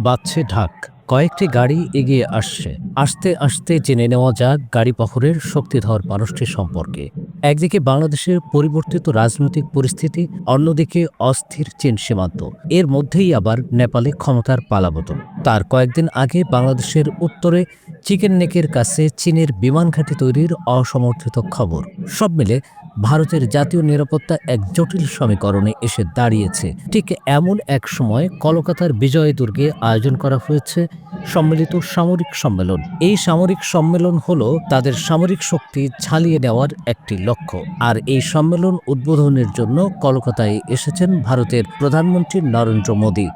বাজছে ঢাক। কয়েকটি গাড়ি এগিয়ে আসছে। আসতে আসতে জেনে নেওয়া যাক গাড়ি বহরের শক্তিধর মানুষটি সম্পর্কে। একদিকে বাংলাদেশের পরিবর্তিত রাজনৈতিক পরিস্থিতি, অন্যদিকে অস্থির চীন সীমান্ত। এর মধ্যেই আবার নেপালে ক্ষমতার পালাবদল। তার কয়েকদিন আগে বাংলাদেশের উত্তরে চিকেন নেকের কাছে চীনের বিমান ঘাঁটি তৈরির অসমর্থিত খবর। সব মিলে ভারতের জাতীয় নিরাপত্তা এক জটিল সমীকরণে এসে দাঁড়িয়েছে। ঠিক এমন এক সময় কলকাতার বিজয় দুর্গে আয়োজন করা হয়েছে সম্মিলিত সামরিক সম্মেলন। এই সামরিক সম্মেলন হলো তাদের সামরিক শক্তি ঝালিয়ে নেওয়ার একটি লক্ষ্য। আর এই সম্মেলন উদ্বোধনের জন্য কলকাতায় এসেছেন ভারতের প্রধানমন্ত্রী নরেন্দ্র মোদী।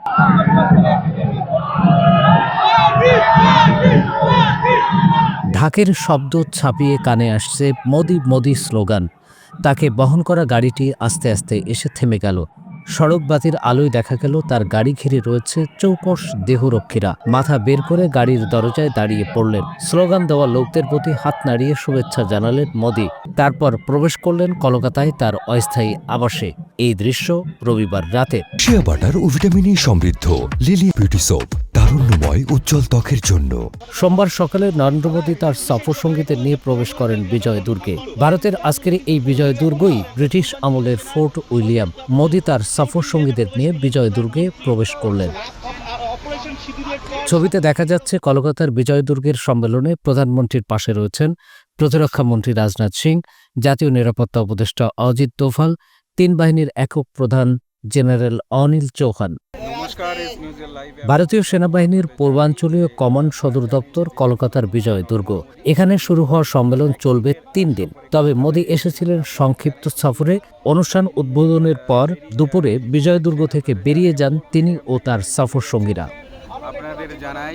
ঢাকের শব্দ ছাপিয়ে কানে আসছে মোদি মোদি স্লোগান। তাকে বহন করা গাড়িটি আস্তে আস্তে এসে থেমে গেল। সড়ক বাতির আলোয় দেখা গেল তার গাড়ি ঘিরে রয়েছে চৌকস দেহরক্ষীরা। মাথা বের করে গাড়ির দরজায় দাঁড়িয়ে পড়লেন। স্লোগান দেওয়া লোকদের প্রতি হাত নাড়িয়ে শুভেচ্ছা জানালেন মোদি। তারপর প্রবেশ করলেন কলকাতায় তার অস্থায়ী আবাসে। এই দৃশ্য রবিবার রাতে। শিয়া বাটার ও ভিটামিন সমৃদ্ধ। লিলি বিউটি সোপ তারুণ্যময় উজ্জ্বল ত্বকের জন্য। সোমবার সকালে নরেন্দ্র মোদী তার সফর সঙ্গীদের নিয়ে প্রবেশ করেন বিজয় দুর্গে। ভারতের আজকের এই বিজয় দুর্গই ব্রিটিশ আমলের ফোর্ট উইলিয়াম। মোদী তার সফর সঙ্গীদের নিয়ে বিজয় দুর্গে প্রবেশ করলেন। ছবিতে দেখা যাচ্ছে, কলকাতার বিজয় দুর্গের সম্মেলনে প্রধানমন্ত্রীর পাশে রয়েছেন প্রতিরক্ষা মন্ত্রী রাজনাথ সিং, জাতীয় নিরাপত্তা উপদেষ্টা অজিত দোভাল, তিন বাহিনীর একক প্রধান জেনারেল অনিল চৌহান। ভারতীয় সেনাবাহিনীর পূর্বাঞ্চলীয় কমান্ড সদর দপ্তর কলকাতার বিজয় দুর্গ এখানে শুরু হওয়া সম্মেলন চলবে তিন দিন। তবে মোদী এসেছিলেন সংক্ষিপ্ত সফরে। অনুষ্ঠান উদ্বোধনের পর দুপুরে বিজয় দুর্গ থেকে বেরিয়ে যান তিনি ও তার সফর সঙ্গীরা। আপনাদের জানাই